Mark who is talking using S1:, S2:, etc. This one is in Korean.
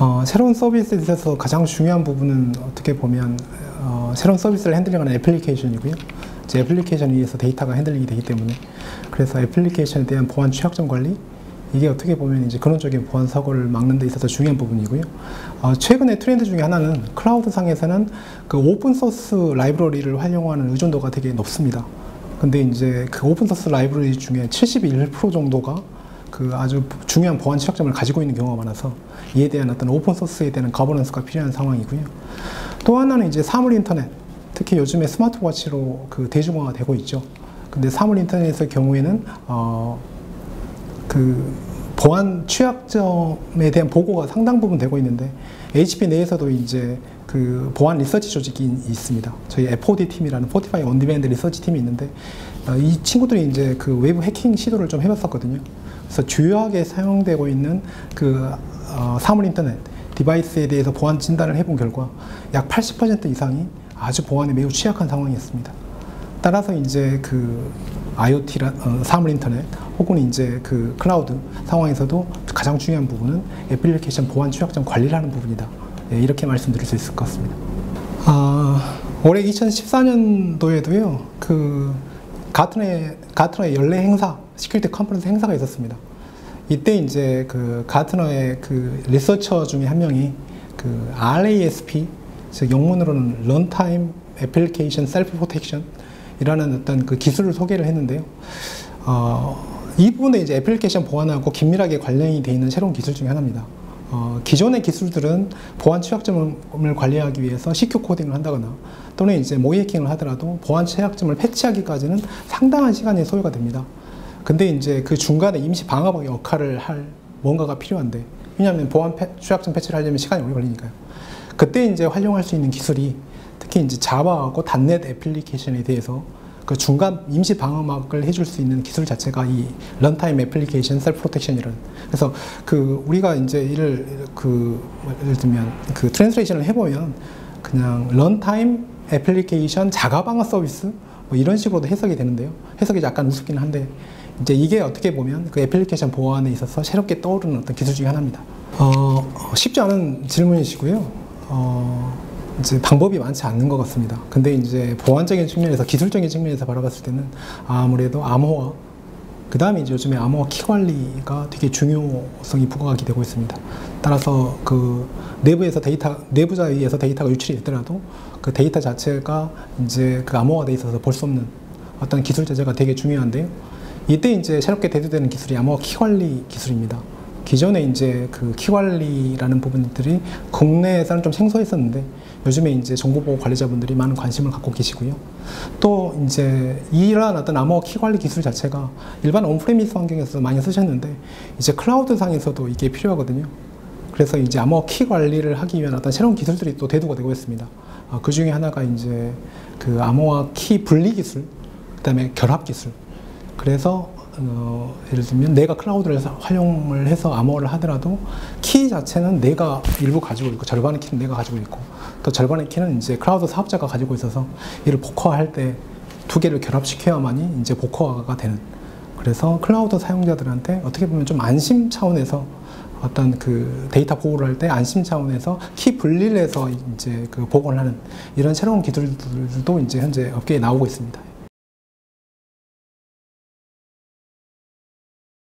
S1: 어, 새로운 서비스에 있어서 가장 중요한 부분은 어떻게 보면 어, 새로운 서비스를 핸들링하는 애플리케이션이고요. 이제 애플리케이션에 의해서 데이터가 핸들링이 되기 때문에 그래서 애플리케이션에 대한 보안 취약점 관리 이게 어떻게 보면 이제 근원적인 보안 사고를 막는 데 있어서 중요한 부분이고요. 어, 최근에 트렌드 중에 하나는 클라우드 상에서는 그 오픈 소스 라이브러리를 활용하는 의존도가 되게 높습니다. 근데 이제 그 오픈 소스 라이브러리 중에 71% 정도가 그 아주 중요한 보안 취약점을 가지고 있는 경우가 많아서 이에 대한 어떤 오픈 소스에 대한 거버넌스가 필요한 상황이고요. 또 하나는 이제 사물 인터넷, 특히 요즘에 스마트워치로 그 대중화가 되고 있죠. 근데 사물 인터넷의 경우에는 어, 그 보안 취약점에 대한 보고가 상당 부분 되고 있는데 HP 내에서도 이제 그 보안 리서치 조직이 있습니다. 저희 FOD 팀이라는 포티파이 온디밴드 리서치 팀이 있는데 어, 이 친구들이 이제 그 외부 해킹 시도를 좀 해봤었거든요. 그래서 주요하게 사용되고 있는 그 어, 사물 인터넷 디바이스에 대해서 보안 진단을 해본 결과 약 80% 이상이 아주 보안에 매우 취약한 상황이었습니다. 따라서 이제 그 IoT 어, 사물 인터넷 혹은 이제 그 클라우드 상황에서도 가장 중요한 부분은 애플리케이션 보안 취약점 관리를 하는 부분이다. 예, 이렇게 말씀드릴 수 있을 것 같습니다. 아, 올해 2014년도에도요, 그 가트너의 가트너의 연례 행사, 시큐리티 컨퍼런스 행사가 있었습니다. 이때 이제 그 가트너의 그 리서처 중에 한 명이 그 RASP, 즉 영문으로는 Runtime Application Self Protection 이라는 어떤 그 기술을 소개를 했는데요. 어, 이 부분에 이제 애플리케이션 보안하고 긴밀하게 관련이 되어 있는 새로운 기술 중에 하나입니다. 어, 기존의 기술들은 보안 취약점을 관리하기 위해서 CQ 코딩을 한다거나 또는 이제 모의 해킹을 하더라도 보안 취약점을 패치하기까지는 상당한 시간이 소요가 됩니다. 근데 이제 그 중간에 임시 방어막 역할을 할 뭔가가 필요한데 왜냐하면 보안 패, 취약점 패치를 하려면 시간이 오래 걸리니까요. 그때 이제 활용할 수 있는 기술이 특히 이제 자바하고 단넷 애플리케이션에 대해서 그 중간 임시 방어막을 해줄 수 있는 기술 자체가 이 런타임 애플리케이션 셀프 프로텍션이라는. 그래서 그 우리가 이제 이를 그 예를 들면 그 트랜스레이션을 해보면 그냥 런타임 애플리케이션 자가 방어 서비스 뭐 이런 식으로도 해석이 되는데요. 해석이 약간 우습기는 한데 이제 이게 어떻게 보면 그 애플리케이션 보안에 있어서 새롭게 떠오르는 어떤 기술 중에 하나입니다. 어, 쉽지 않은 질문이시고요. 어, 이제 방법이 많지 않는 것 같습니다. 근데 이제 보안적인 측면에서 기술적인 측면에서 바라봤을 때는 아무래도 암호화 그 다음에 이제 요즘에 암호화 키 관리가 되게 중요성이 부각하게 되고 있습니다. 따라서 그 내부에서 데이터 내부자에 의해서 데이터가 유출이 됐더라도 그 데이터 자체가 이제 그 암호화돼 있어서 볼 수 없는 어떤 기술 자체가 되게 중요한데요. 이때 이제 새롭게 대두되는 기술이 암호화 키 관리 기술입니다. 기존에 이제 그 키 관리라는 부분들이 국내에서는 좀 생소했었는데 요즘에 이제 정보보호 관리자분들이 많은 관심을 갖고 계시고요. 또 이제 이러한 어떤 암호화 키 관리 기술 자체가 일반 온프레미스 환경에서 많이 쓰셨는데 이제 클라우드 상에서도 이게 필요하거든요. 그래서 이제 암호화 키 관리를 하기 위한 어떤 새로운 기술들이 또 대두가 되고 있습니다. 어, 그 중에 하나가 이제 그 암호화 키 분리 기술, 그다음에 결합 기술. 그래서 어, 예를 들면 내가 클라우드를 활용을 해서 암호화를 하더라도 키 자체는 내가 일부 가지고 있고 절반의 키는 내가 가지고 있고 또 절반의 키는 이제 클라우드 사업자가 가지고 있어서 이를 복화할 때 두 개를 결합시켜야만이 이제 복화가 되는 그래서 클라우드 사용자들한테 어떻게 보면 좀 안심 차원에서 어떤 그 데이터 보호를 할 때 안심 차원에서 키 분리를 해서 이제 그 복원하는 이런 새로운 기술들도 이제 현재 업계에 나오고 있습니다.